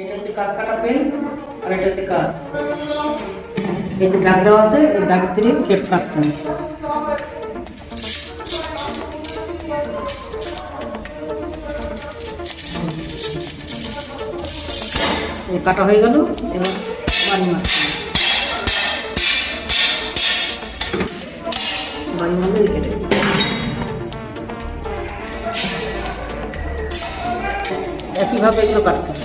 এটা হচ্ছে কাজ কাটা পেন, আর এটা হচ্ছে কাজ। যে দাগ দেওয়া আছে, এই দাগ দিয়ে কেট কাটতে হবে। কাটা হয়ে গেল, এবার বাড়ি মারতে বাড়ি মারলে কেটে একইভাবে এগুলো কাটতে হবে।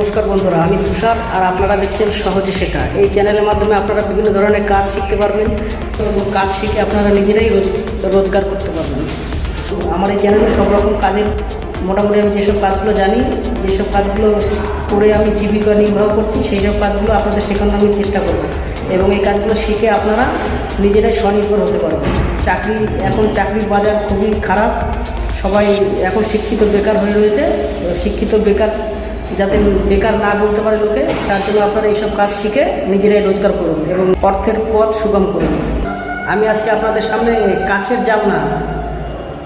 নমস্কার বন্ধুরা, আমি তুষার আর আপনারা দেখছেন সহজে শেখা। এই চ্যানেলের মাধ্যমে আপনারা বিভিন্ন ধরনের কাজ শিখতে পারবেন এবং কাজ শিখে আপনারা নিজেরাই রোজ- রোজগার করতে পারবেন। আমার এই চ্যানেলে সব রকম কাজের, মোটামুটি আমি যেসব কাজগুলো জানি, যেসব কাজগুলো করে আমি জীবিকা নির্বাহ করছি সেই সব কাজগুলো আপনাদের শেখানোর আমি চেষ্টা করব। এবং এই কাজগুলো শিখে আপনারা নিজেরাই স্বনির্ভর হতে পারবেন। চাকরি, এখন চাকরির বাজার খুবই খারাপ। সবাই এখন শিক্ষিত বেকার হয়ে রয়েছে। শিক্ষিত বেকার যাতে বেকার না বলতে পারে লোকে, তার জন্য আপনারা এইসব কাজ শিখে নিজেরাই রোজগার করুন এবং অর্থের পথ সুগম করুন। আমি আজকে আপনাদের সামনে কাছের জানলা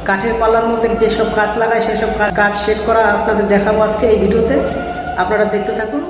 কাঠের পাল্লার মধ্যে যেসব কাজ লাগায় সেসব কাজ সেট করা আপনাদের দেখাবো আজকে এই ভিডিওতে। আপনারা দেখতে থাকুন।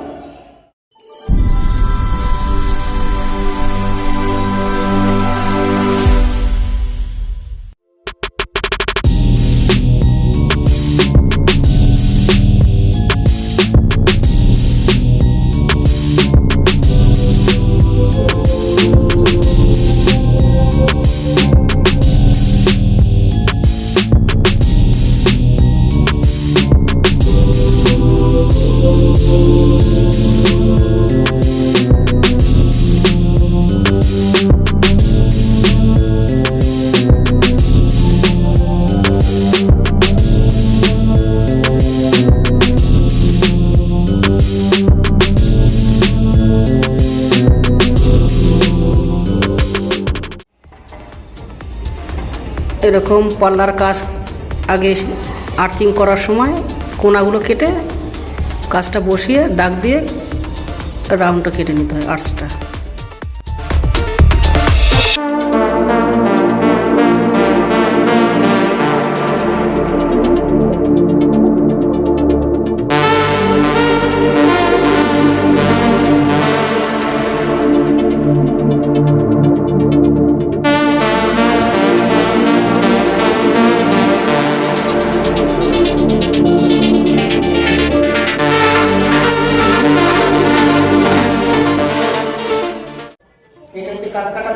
এরকম পাল্লার কাজ আগে আর্চিং করার সময় কোনাগুলো কেটে কাজটা বসিয়ে দাগ দিয়ে রাউন্ডটা কেটে নিতে হয় আর্চটা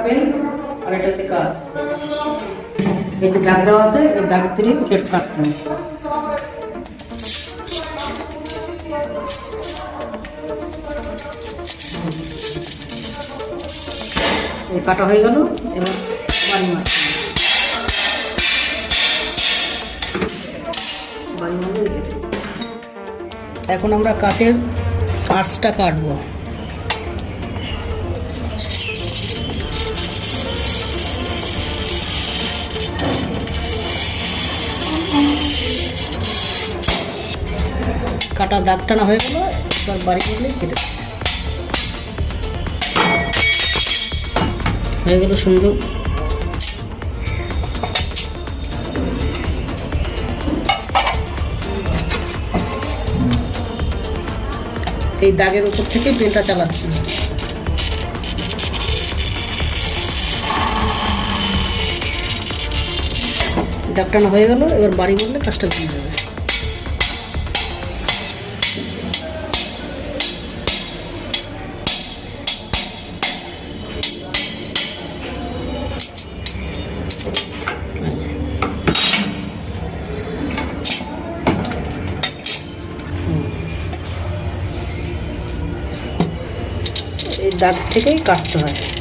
পেন আর এটা হচ্ছে কাজ। যে দাগ দেওয়া আছে, এই দাগ দিয়ে কেট কাটতে হবে। এই কাটা হয়ে গেল, এবার বাড়ি মারতে। এখন আমরা কাছের আর্টসটা কাটবো। কাটা দাগ টানা হয়ে গেল, এবার বাড়ি করলে কেটে হয়ে গেল সুন্দর। এই দাগের উপর থেকে পেনটা চালাচ্ছি। দাগ টানা হয়ে গেল, এবার বাড়ি মারলে কাজটা ভুলে যাবে। দাগ থেকেই কাটতে হয়।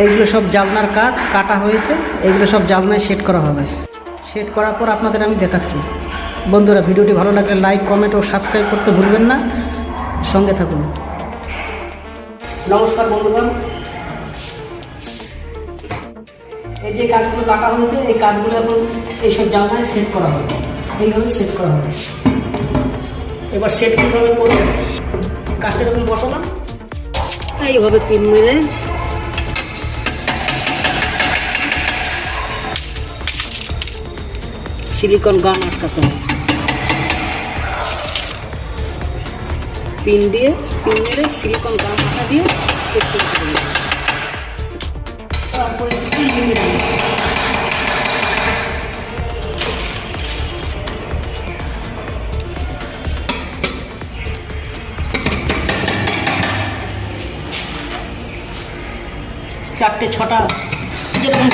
এইগুলো সব জালনার কাজ, কাটা হয়েছে এইগুলো সব জালনায় সেট করা হবে। সেট করার পর আপনাদের আমি দেখাচ্ছি। বন্ধুরা, ভিডিওটি ভালো লাগলে লাইক কমেন্ট ও সাবস্ক্রাইব করতে ভুলবেন না। সঙ্গে থাকুন। নমস্কার বন্ধুগণ। এই যে কাজগুলো কাটা হয়েছে, এই কাজগুলো এখন এইসব জায়গায় সেট করা হবে। এইভাবে সেট করা হবে। এবার সেট কীভাবে করব? কাজটা এরকম বসালাম। এইভাবে পিন মেরে সিলিকন গান আটকাতে হবে পিন দিয়ে, পিন মেরে সিলিকন গান আটা দিয়ে তারপরে। চারটে, ছটা যেরকম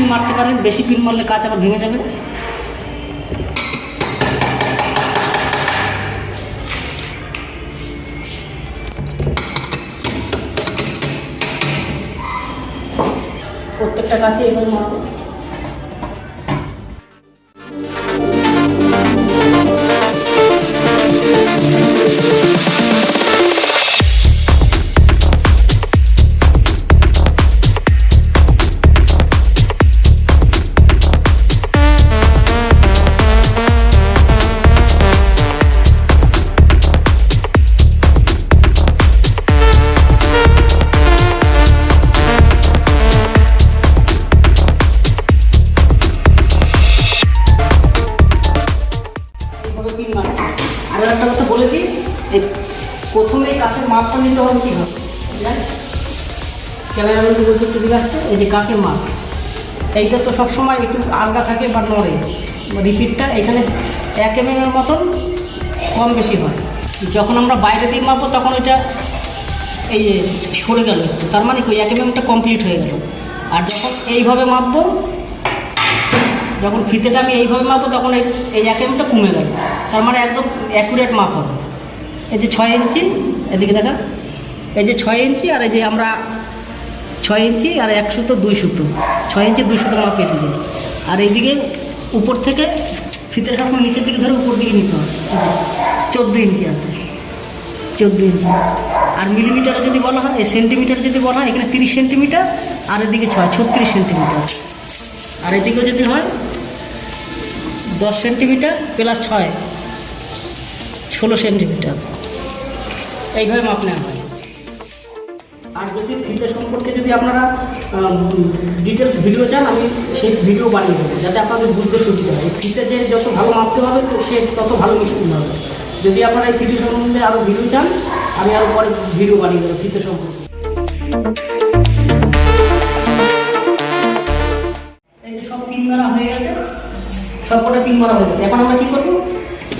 পিন মারতে পারেন বেশি পিন মারলে কাজ আবার ভেঙে যাবে। প্রত্যেকটা গাছে এবার মারবো ক্যামেরা বলতে বলতে একটু দিকে আসছে, এই যে কাকে মাপ এইটা তো সবসময় একটু আলগা থাকে বা নড়ে। রিপিটটা এখানে এক এম এর মতন কম বেশি হয়। যখন আমরা বাইরে দিয়ে মাপবো, তখন ওইটা এই সরে গেল। তার মানে কি, এক এমএমটা কমপ্লিট হয়ে গেল। আর যখন এইভাবে মাপবো, যখন ফিতেটা আমি এইভাবে মাপবো, তখন এই এই এক এমটা কমে গেল। তার মানে একদম অ্যাকুরেট মাপ হবে। এই যে ছয় ইঞ্চি, এদিকে দেখা। এই যে ছয় ইঞ্চি, আর এই যে আমরা ছয় ইঞ্চি আর এক সুতো, দুই সুতো। ছয় ইঞ্চি, দুই সুতো মাপ পেতে যাই আর এইদিকে উপর থেকে ফিতের সবসময় নিচের দিকে ধরে উপর দিকে নিতে হবে। চোদ্দ ইঞ্চি আছে। চোদ্দ ইঞ্চি। আর মিলিমিটারে যদি বলা হয় সেন্টিমিটার যদি বলা হয়, এখানে তিরিশ সেন্টিমিটার আর এদিকে ছয়, ছত্রিশ সেন্টিমিটার আর এদিকে যদি হয়, দশ সেন্টিমিটার প্লাস ছয়, ষোলো সেন্টিমিটার এইভাবে মাপ নেওয়া আর যদি ফিতে সম্পর্কে যদি আপনারা ডিটেলস ভিডিও চান, আমি সেই ভিডিও বানিয়ে দেবো, যাতে আপনাদের বুঝতে সুবিধা হয়। ফিতে যে যত ভালো মাপতে হবে, তো সে তত ভালো মিস্ত্রি হবে। যদি আপনারা এই ফিতে সম্বন্ধে আরও ভিডিও চান, আমি আরও পরে ভিডিও বানিয়ে দেবো ফিতে সম্পর্কে। সব পিন হয়ে সবকটা পিন মারা হয়ে গেছে। এখন আমরা কি করব?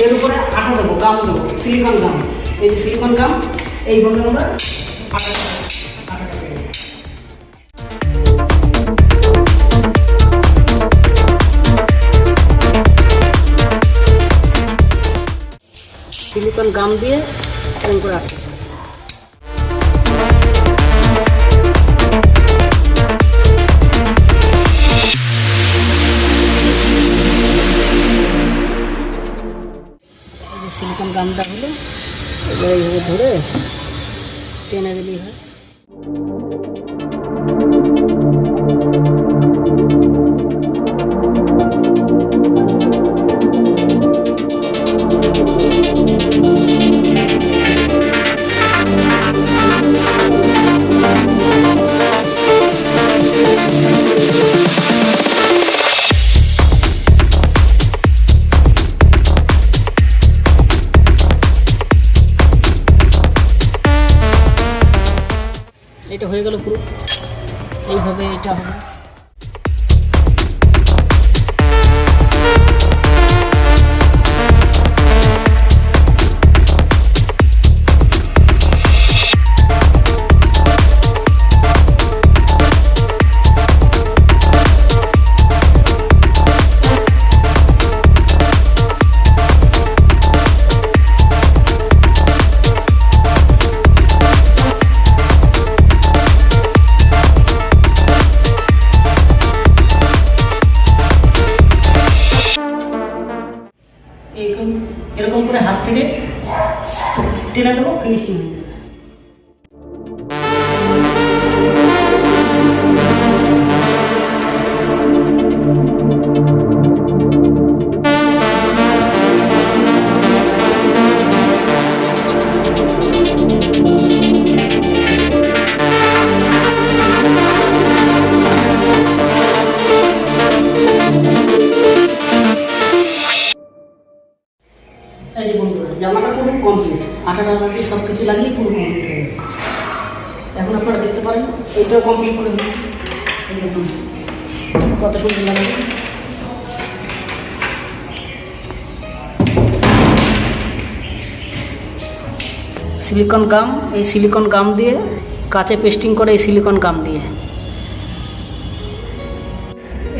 এর উপরে আঠা দেবো, গাম দেবো সিলিকন গাম। এই যে সিলিকন গাম এইভাবে আমরা আঠা সিলিকন গাম দিয়ে এরকম করে আটকে সিলিকন গামটা হলো, এবার এইভাবে ধরে টেনে দিলেই হয়। এটা গেল এইভাবে এটা হবে টেনে এই যে জামাটা পুরো কমপ্লিট আঠাটা লাগিয়ে সব কিছু লাগিয়ে পুরো কমপ্লিট হয়ে গেছে। এখন আপনারা দেখতে পারেন এইটাও কমপ্লিট করে এই কত সুন্দর লাগে সিলিকন গাম এই সিলিকন গাম দিয়ে, কাঁচে পেস্টিং করে এই সিলিকন গাম দিয়ে।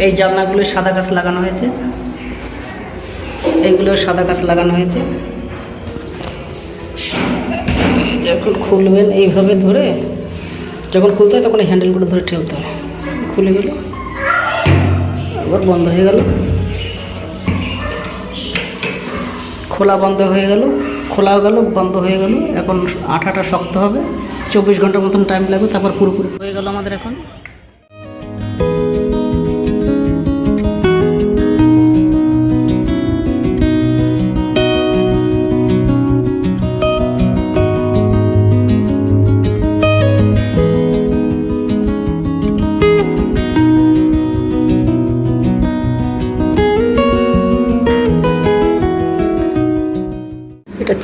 এই জানলাগুলো সাদা গাছ লাগানো হয়েছে। এইগুলো সাদা গাছ লাগানো হয়েছে। যখন খুলবেন এইভাবে ধরে, যখন খুলতে হয় তখন হ্যান্ডেলগুলো ধরে ঠেলতে হয়। খুলে গেল, আবার বন্ধ হয়ে গেল। খোলা বন্ধ হয়ে গেল, খোলাও গেল, বন্ধ হয়ে গেল। এখন আঠাটা শক্ত হবে। চব্বিশ ঘণ্টার মতন টাইম লাগবে, তারপর পুরোপুরি হয়ে গেল আমাদের এখন।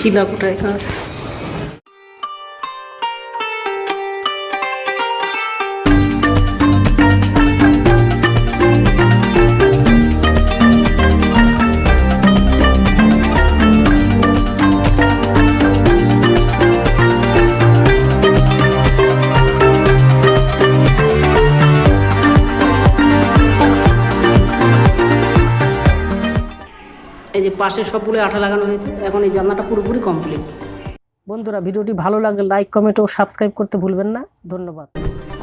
এটা চিলা কোটায় কাজ এই পাশে সবগুলো আঠা লাগানো হয়েছে। এখন এই জানলাটা পুরোপুরি কমপ্লিট বন্ধুরা ভিডিওটি ভালো লাগলে লাইক কমেন্ট ও সাবস্ক্রাইব করতে ভুলবেন না। ধন্যবাদ।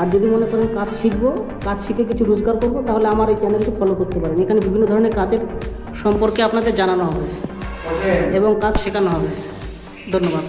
আর যদি মনে করেন কাজ শিখব কাজ শিখে কিছু রোজগার করব তাহলে আমার এই চ্যানেলটি ফলো করতে পারেন। এখানে বিভিন্ন ধরনের কাজের সম্পর্কে আপনাদের জানানো হবে এবং কাজ শেখানো হবে। ধন্যবাদ।